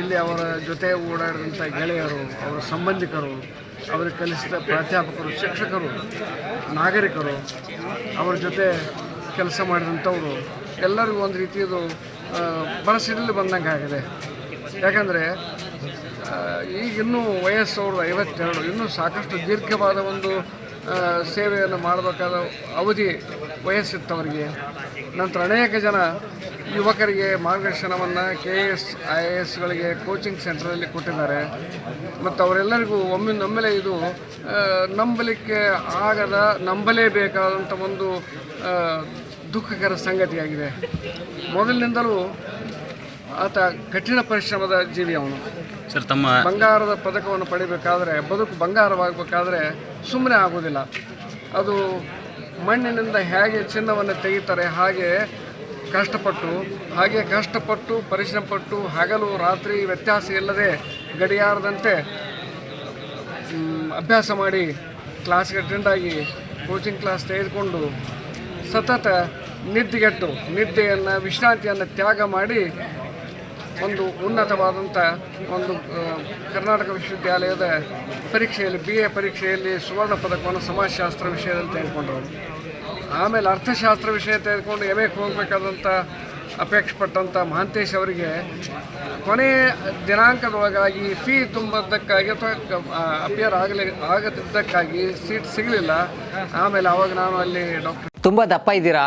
ಇಲ್ಲಿ ಅವರ ಜೊತೆ ಓಡಾಡಿದಂಥ ಗೆಳೆಯರು, ಅವರ ಸಂಬಂಧಿಕರು, ಅವರಿಗೆ ಕಲಿಸಿದ ಪ್ರಾಧ್ಯಾಪಕರು, ಶಿಕ್ಷಕರು, ನಾಗರಿಕರು, ಅವರ ಜೊತೆ ಕೆಲಸ ಮಾಡಿದಂಥವರು, ಎಲ್ಲರಿಗೂ ಒಂದು ರೀತಿಯದು ಮನಸ್ಸಿನಲ್ಲಿ ಬಂದಂಗೆ ಆಗಿದೆ. ಯಾಕಂದರೆ ಈಗ ಇನ್ನೂ ವಯಸ್ಸು ಐವತ್ತೆರಡು, ಇನ್ನೂ ಸಾಕಷ್ಟು ದೀರ್ಘವಾದ ಒಂದು ಸೇವೆಯನ್ನು ಮಾಡಬೇಕಾದ ಅವಧಿ ವಯಸ್ಸಿತ್ತವರಿಗೆ. ನಂತರ ಅನೇಕ ಜನ ಯುವಕರಿಗೆ ಮಾರ್ಗದರ್ಶನವನ್ನು K A S I A ಎಸ್ಗಳಿಗೆ coaching ಸೆಂಟ್ರಲ್ಲಿ ಕೊಟ್ಟಿದ್ದಾರೆ. ಮತ್ತು ಅವರೆಲ್ಲರಿಗೂ ಒಮ್ಮಿಂದೊಮ್ಮೆಲೆ ಇದು ನಂಬಲಿಕ್ಕೆ ಆಗದ ನಂಬಲೇಬೇಕಾದಂಥ ಒಂದು ದುಃಖಕರ ಸಂಗತಿಯಾಗಿದೆ. ಮೊದಲಿನಿಂದಲೂ ಆತ ಕಠಿಣ ಪರಿಶ್ರಮದ ಜೀವಿ ಅವನು. ಸರ್ ತಮ್ಮ ಬಂಗಾರದ ಪದಕವನ್ನು ಪಡಿಬೇಕಾದ್ರೆ ಬದುಕು ಬಂಗಾರವಾಗಬೇಕಾದ್ರೆ ಸುಮ್ಮನೆ ಆಗೋದಿಲ್ಲ ಅದು ಮಣ್ಣಿನಿಂದ ಹೇಗೆ ಚಿನ್ನವನ್ನು ತೆಗಿತಾರೆ ಹಾಗೆ ಕಷ್ಟಪಟ್ಟು, ಹಾಗೆ ಕಷ್ಟಪಟ್ಟು, ಪರಿಶ್ರಮಪಟ್ಟು, ಹಗಲು ರಾತ್ರಿ ವ್ಯತ್ಯಾಸ ಇಲ್ಲದೆ ಗಡಿಯಾರದಂತೆ ಅಭ್ಯಾಸ ಮಾಡಿ ಕ್ಲಾಸ್ಗೆ ಅಟೆಂಡ್ ಆಗಿ ಕೋಚಿಂಗ್ ಕ್ಲಾಸ್ ತೆಗೆದುಕೊಂಡು ಸತತ ನಿದ್ದೆಗೆಟ್ಟು, ನಿದ್ದೆಯನ್ನು, ವಿಶ್ರಾಂತಿಯನ್ನು ತ್ಯಾಗ ಮಾಡಿ ಒಂದು ಉನ್ನತವಾದಂಥ ಒಂದು ಕರ್ನಾಟಕ ವಿಶ್ವವಿದ್ಯಾಲಯದ ಪರೀಕ್ಷೆಯಲ್ಲಿ ಬಿ ಎ ಪರೀಕ್ಷೆಯಲ್ಲಿ ಸುವರ್ಣ ಪದಕವನ್ನು ಸಮಾಜಶಾಸ್ತ್ರ ವಿಷಯದಲ್ಲಿ ತೆಗೆದುಕೊಂಡರು ಆಮೇಲೆ ಅರ್ಥಶಾಸ್ತ್ರ ವಿಷಯ ತೆಗೆದುಕೊಂಡು ಎಂ ಎಕ್ಕೆ ಹೋಗಬೇಕಾದಂಥ ಅಪೇಕ್ಷೆ ಪಟ್ಟಂಥ ಮಹಾಂತೇಶ್ ಅವರಿಗೆ ಕೊನೆಯ ದಿನಾಂಕದೊಳಗಾಗಿ ಫೀ ತುಂಬದ್ದಕ್ಕಾಗಿ ಅಥವಾ ಅಪಿಯರ್ ಆಗಲಿ, ಆಗದಿದ್ದಕ್ಕಾಗಿ ಸೀಟ್ ಸಿಗಲಿಲ್ಲ. ಆಮೇಲೆ ಅವಾಗ ನಾನು ಅಲ್ಲಿ ಡಾಕ್ಟರ್ ತುಂಬ ದಪ್ಪ ಇದ್ದೀರಾ?